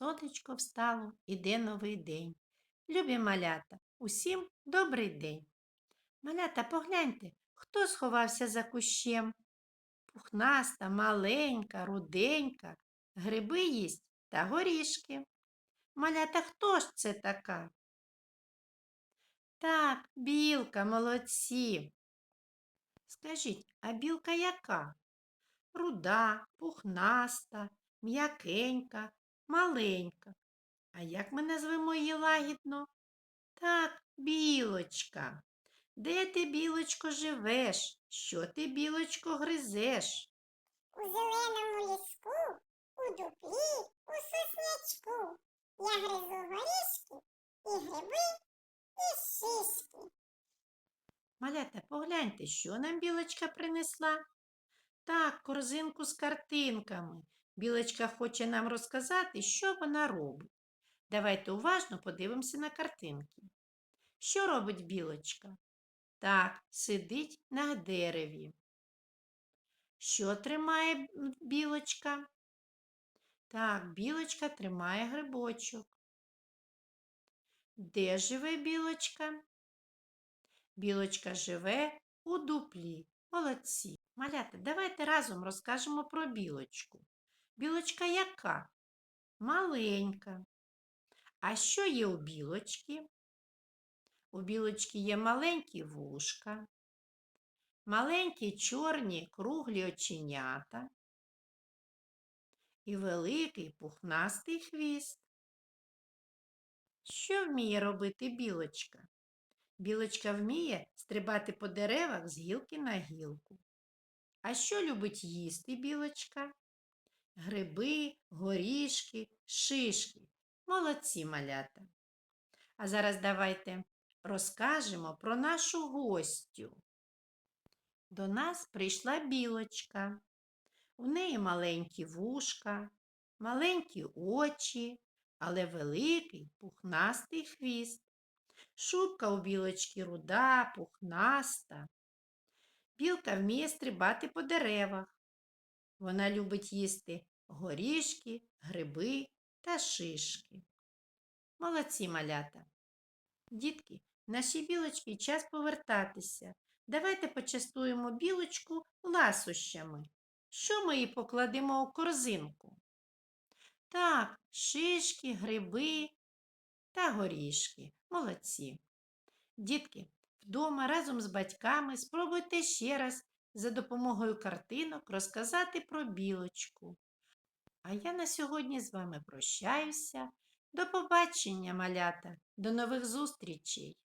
Сонечко встало, іде новий день. Любі малята, усім добрий день. Малята, погляньте, хто сховався за кущем? Пухнаста, маленька, руденька, гриби їсть та горішки. Малята, хто ж це така? Так, білка, молодці. Скажіть, а білка яка? Руда, пухнаста, м'якенька, маленька. А як ми назвемо її лагідно? Так, білочка. Де ти, білочко, живеш? Що ти, білочко, гризеш? У зеленому ліску, у дуплі, у соснячку. Я гризу горішки і гриби, і шишки. Малята, погляньте, що нам білочка принесла? Так, корзинку з картинками. Білочка хоче нам розказати, що вона робить. Давайте уважно подивимося на картинки. Що робить білочка? Так, сидить на дереві. Що тримає білочка? Так, білочка тримає грибочок. Де живе білочка? Білочка живе у дуплі. Молодці. Малята, давайте разом розкажемо про білочку. Білочка яка? Маленька. А що є у білочки? У білочки є маленькі вушка, маленькі чорні круглі оченята і великий пухнастий хвіст. Що вміє робити білочка? Білочка вміє стрибати по деревах з гілки на гілку. А що любить їсти білочка? Гриби, горішки, шишки. Молодці малята. А зараз давайте розкажемо про нашу гостю. До нас прийшла білочка. У неї маленькі вушка, маленькі очі, але великий пухнастий хвіст. Шубка у білочки руда, пухнаста. Білка вміє стрибати по деревах. Вона любить їсти горішки, гриби та шишки. Молодці малята. Дітки, нашій білочці час повертатися. Давайте почастуємо білочку ласощами. Що ми їй покладемо у корзинку? Так, шишки, гриби та горішки. Молодці. Дітки, вдома разом з батьками спробуйте ще раз за допомогою картинок розказати про білочку. А я на сьогодні з вами прощаюся. До побачення, малята, до нових зустрічей!